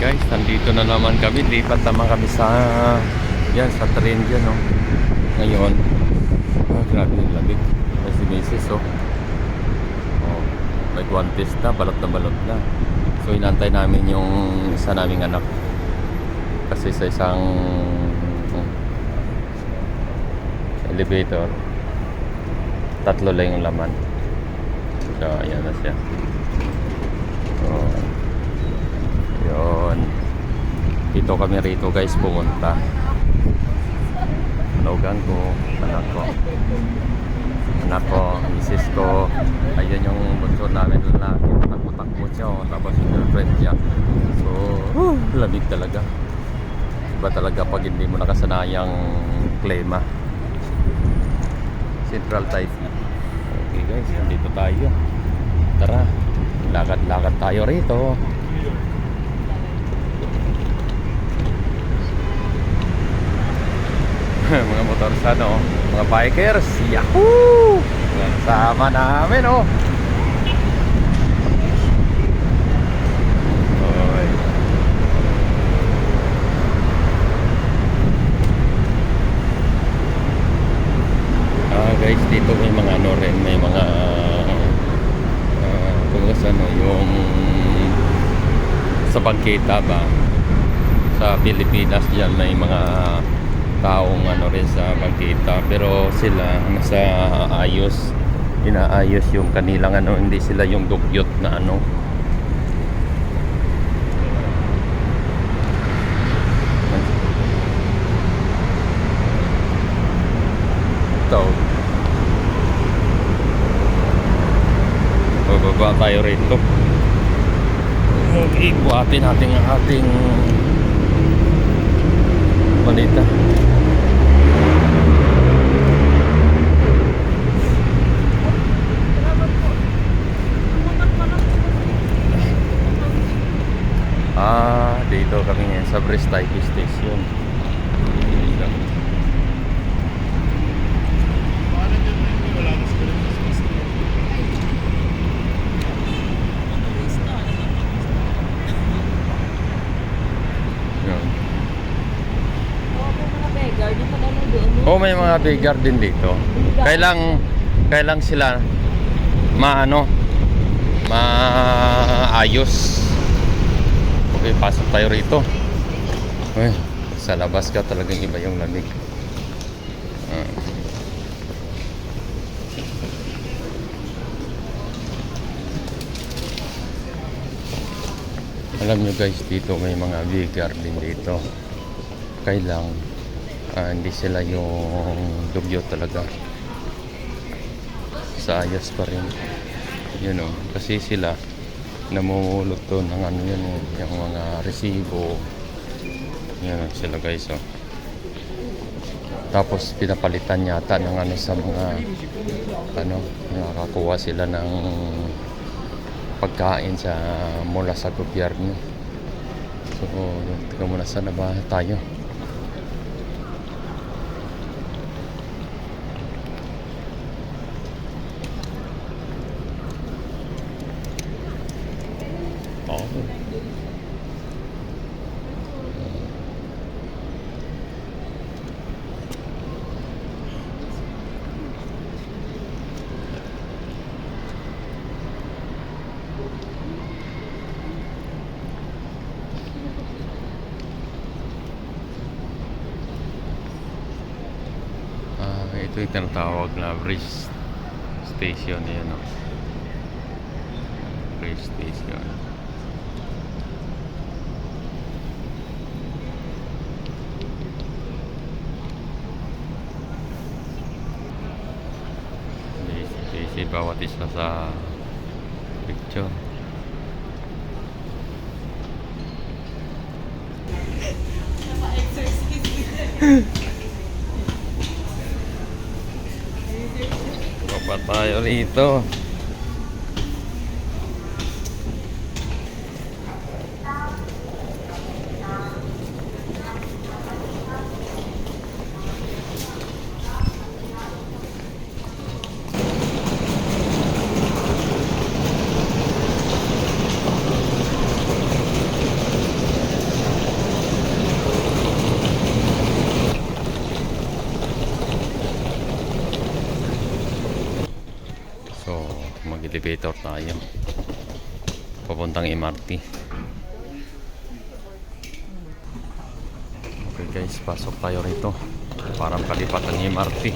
guys, nandito na naman kami. Lipat naman kami sa yan, sa train dyan, no. Ngayon, ah, grabe yung lamig. May oh. oh. May guantes na, balot na balot na. So, inantay namin yung isa naming anak. Kasi sa isang hmm, elevator, tatlo lang yung laman. So, ayan na siya. Oh. Yun. Dito kami rito guys pumunta. Logan ko, anak ko. Anak ko, misis ko. Ayun yung bunso namin lalaki. Takbo-takbo siya. Oh. Tapos yung girlfriend niya. So, uh, lamig talaga. Iba talaga pag hindi mo nakasanayang klima. Central Typhoon. Okay guys, nandito tayo. Tara, lakad-lakad tayo rito. mga motor sa ano, mga bikers. Yahoo! Sama namin oh. Ah guys, dito may mga ano rin, may mga uh, kung ano, yung sa bangketa ba sa Pilipinas diyan may mga taong ano rin sa bangketa pero sila nasa ayos inaayos yung kanilang ano hindi sila yung dugyot na ano. Ito. Bababa tayo rito. Ibuhatin natin ang ating balita Ah, dito kami ngayon sa Brestay Station. Yun. mga beggar, di pa naman doon. Oh, may mga bigger din dito. Kailang kailang sila maano maayos. Okay, pasok tayo rito. Uy, sa labas ka talagang iba yung lamig. Ah. Alam nyo guys, dito may mga bigger din dito. Kailang ah, hindi sila yung dugyo talaga. Sa ayos pa rin. Yun o kasi sila namumulot to ng ano yun eh, yung mga resibo. Yun sila guys o tapos pinapalitan yata ng ano sa mga ano nakakakuha sila ng pagkain sa mula sa gobyerno. So tingnan muna saan na ba tayo Oh. Ito yung tinatawag na bridge station yan, no? Bridge station. Busy bawat isa sa picture. Baba tayo rito. Elevator tayo. Papuntang MRT. Okay guys, pasok tayo rito. Parang kalipat ng MRT.